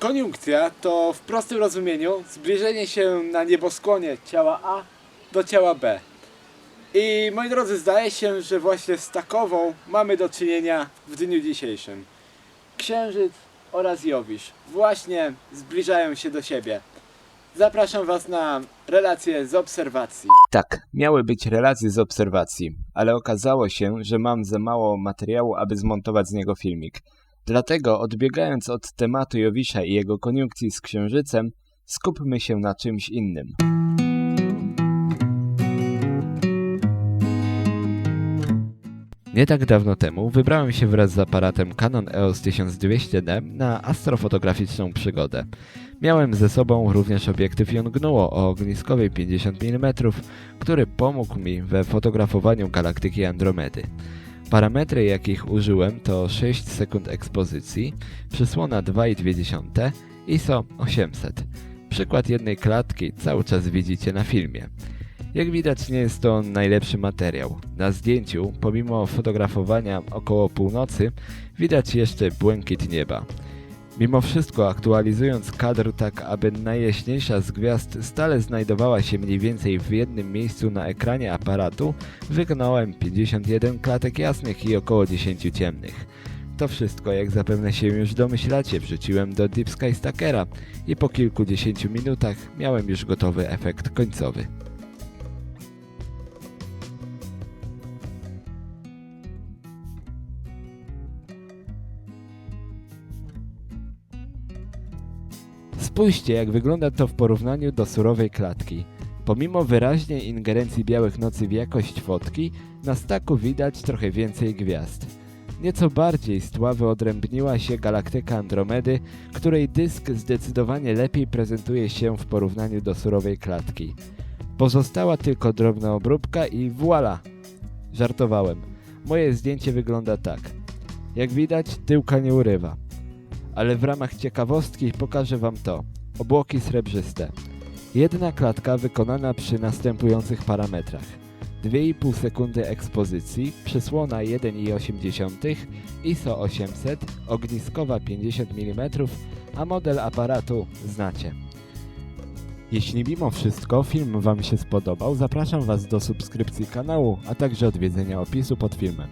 Koniunkcja to w prostym rozumieniu zbliżenie się na nieboskłonie ciała A do ciała B. I moi drodzy, zdaje się, że właśnie z takową mamy do czynienia w dniu dzisiejszym. Księżyc oraz Jowisz właśnie zbliżają się do siebie. Zapraszam Was na relacje z obserwacji. Tak, miały być relacje z obserwacji, ale okazało się, że mam za mało materiału, aby zmontować z niego filmik. Dlatego, odbiegając od tematu Jowisza i jego koniunkcji z Księżycem, skupmy się na czymś innym. Nie tak dawno temu wybrałem się wraz z aparatem Canon EOS 1200D na astrofotograficzną przygodę. Miałem ze sobą również obiektyw Yongnuo o ogniskowej 50 mm, który pomógł mi we fotografowaniu galaktyki Andromedy. Parametry jakich użyłem to 6 sekund ekspozycji, przysłona 2,2, ISO 800. Przykład jednej klatki cały czas widzicie na filmie. Jak widać nie jest to najlepszy materiał. Na zdjęciu, pomimo fotografowania około północy, widać jeszcze błękit nieba. Mimo wszystko aktualizując kadr tak, aby najjaśniejsza z gwiazd stale znajdowała się mniej więcej w jednym miejscu na ekranie aparatu, wykonałem 51 klatek jasnych i około 10 ciemnych. To wszystko, jak zapewne się już domyślacie, wrzuciłem do Deep Sky Stackera i po kilkudziesięciu minutach miałem już gotowy efekt końcowy. Spójrzcie, jak wygląda to w porównaniu do surowej klatki. Pomimo wyraźnej ingerencji białych nocy w jakość fotki, na staku widać trochę więcej gwiazd. Nieco bardziej z tła wyodrębniła się galaktyka Andromedy, której dysk zdecydowanie lepiej prezentuje się w porównaniu do surowej klatki. Pozostała tylko drobna obróbka i voila! Żartowałem. Moje zdjęcie wygląda tak. Jak widać, tyłka nie urywa ale w ramach ciekawostki pokażę Wam to. Obłoki srebrzyste. Jedna klatka wykonana przy następujących parametrach. 2,5 sekundy ekspozycji, przysłona 1,8, ISO 800, ogniskowa 50 mm, a model aparatu znacie. Jeśli mimo wszystko film Wam się spodobał, zapraszam Was do subskrypcji kanału, a także odwiedzenia opisu pod filmem.